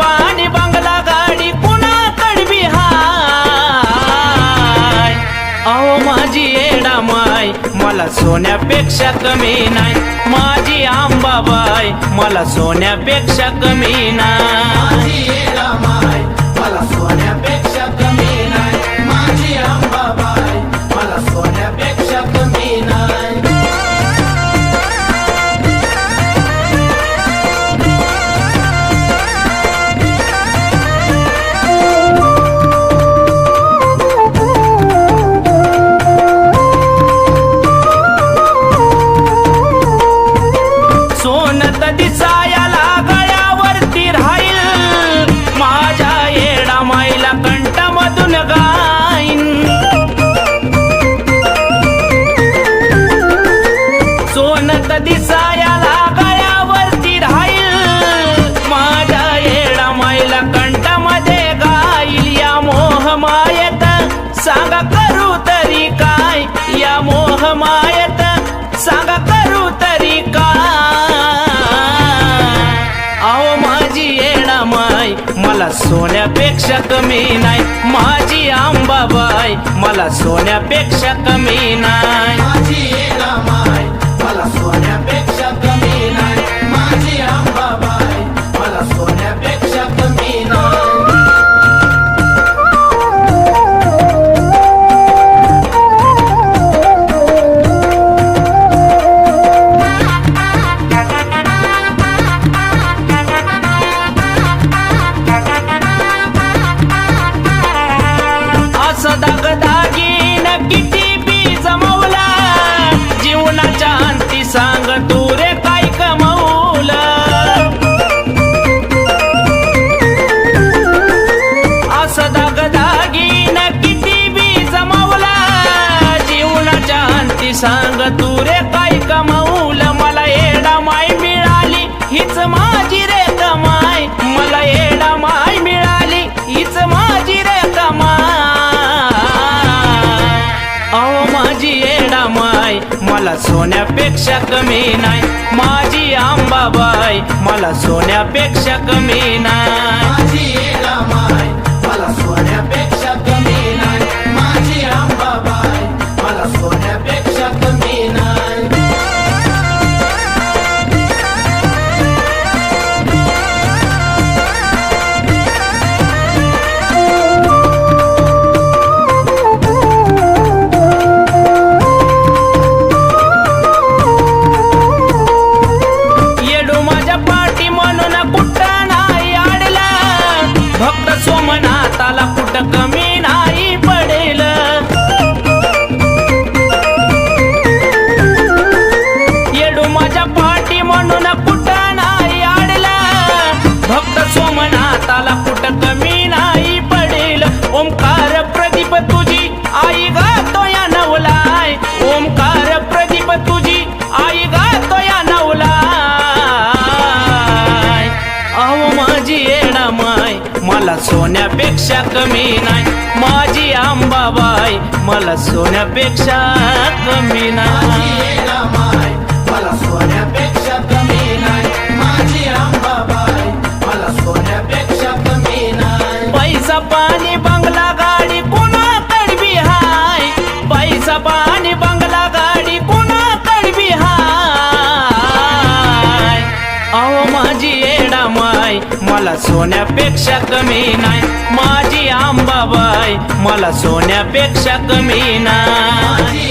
पाणी बंगला गाडी पुन्हा तडबी हाय अहो माझी येडा माय मला सोन्यापेक्षा कमी नाही. माझी आंबाबाई मला सोन्यापेक्षा कमी नाही. मला सोन्यापेक्षा सोनत सायाला गळ्यावरती राहील. माझ्या येडा माईला कंठामध्ये गाईल. या मोह मायत सांगा करू तरी काय? या मोह मायत सांगा करू तरी काय? अहो माझी येडा माय मला सोन्यापेक्षा कमी नाही. माझी आंबाबाई मला सोन्यापेक्षा कमी नाही. सांग तू रे काय कमवलं? मला एडा माय मिळाली. हीच माझी रे कमाय मला एडा माय मिळाली. हीच माझी रे कमाय अहो माझी एडा माय मला सोन्यापेक्षा कमी नाही. माझी आंबाबाई मला सोन्यापेक्षा कमी नाही. the मला सोन्यापेक्षा कमी नाही. माझी आंबाबाई मला सोन्यापेक्षा कमी नाही. माझी येडा माय मला सोन्यापेक्षा कमी नाही. माझी आंबाबाई मला सोन्यापेक्षा कमी नाही मला सोन्यापेक्षा कमी नाही.